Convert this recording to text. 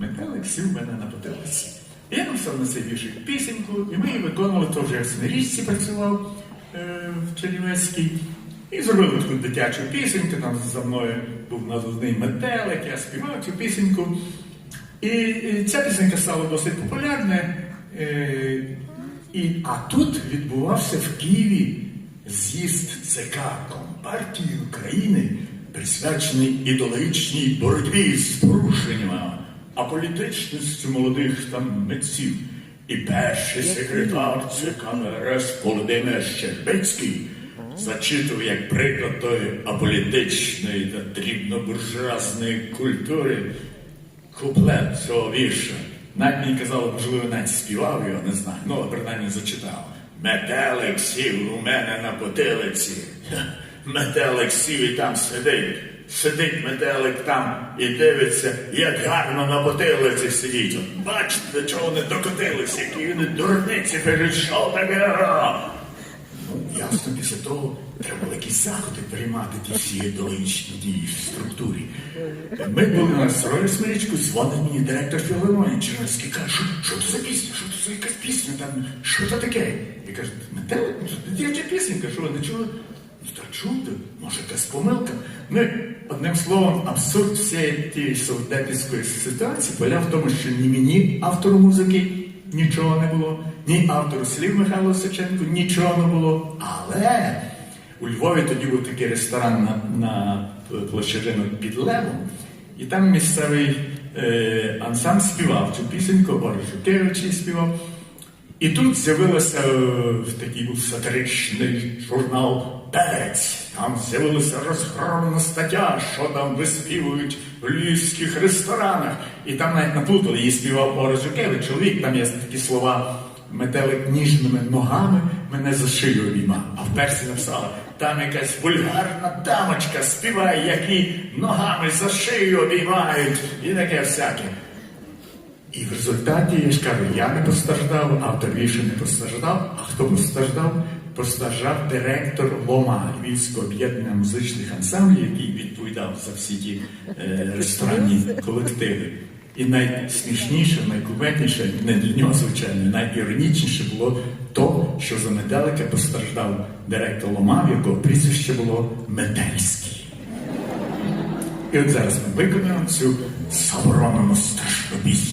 метелик сів мене на потилиці. Я написав на цей віршик пісеньку, і ми її виконували, то вже в Снерічці працював е, в Чернівецькій. І зробили таку дитячу пісеньку, там за мною був надувний метелик, я співав цю пісеньку. І ця пісенька стала досить популярною. Е, і, а тут відбувався в Києві з'їзд ЦК Компартії України, присвячений ідеологічній боротьбі з порушеннями аполітичністю молодих там митців. І перший секретар ЦК МРС Володимир Щербицький зачитував як приклад тої аполітичної та дрібнобуржуазної культури куплет цього вірша. Навіть мені казали, можливо, навіть співав його, не знаю. Ну, а принаймні зачитав. Метелик сів у мене на потилиці. Метелик сів і там сидить. Сидить метелик там і дивиться, як гарно на потилиці сидіть. Бачите, до чого вони докотилися, які вони дурниці перейшов таке. Ну, ясно, після того треба якісь заходи приймати ті всі ідеологічні дії в структурі. Ми були на строї смирічку, дзвонить мені директор філармонії Чернівський, каже, що, це за пісня, що це за якась пісня, там, що це таке? І каже, метелик, ну дитяча пісенька, що не чули? Ну так чуєте, може якась помилка. Ми, одним словом, абсурд всієї тієї совдепівської ситуації полягав в тому, що ні мені, автору музики, нічого не було, ні автору слів Михайло Сиченко нічого не було. Але у Львові тоді був такий ресторан на, на площадину під Левом, і там місцевий е, ансамбль співав цю пісеньку, Борис Жукевич співав. І тут з'явилося е, в такий був сатиричний журнал Перець. Там з'явилася розгромна стаття, що там виспівують в львівських ресторанах. І там навіть наплутали, її співав Борис Жукевич. Чоловік, там є такі слова метелик ніжними ногами мене за шию обіймав. А в персі написала, там якась вульгарна дамочка співає, які ногами за шию обіймають, і таке всяке. І в результаті, я ж кажу, я не постраждав, автор вірша не постраждав. А хто постраждав? Постраждав директор ЛОМА Львівського об'єднання музичних ансамблів, який відповідав за всі ті е, ресторанні колективи. І найсмішніше, найкуметніше, не для нього, звичайно, найіронічніше було то, що за метелика постраждав директор ЛОМА, в якого прізвище було Метельський. І от зараз ми виконуємо цю заборонену страшну пісню.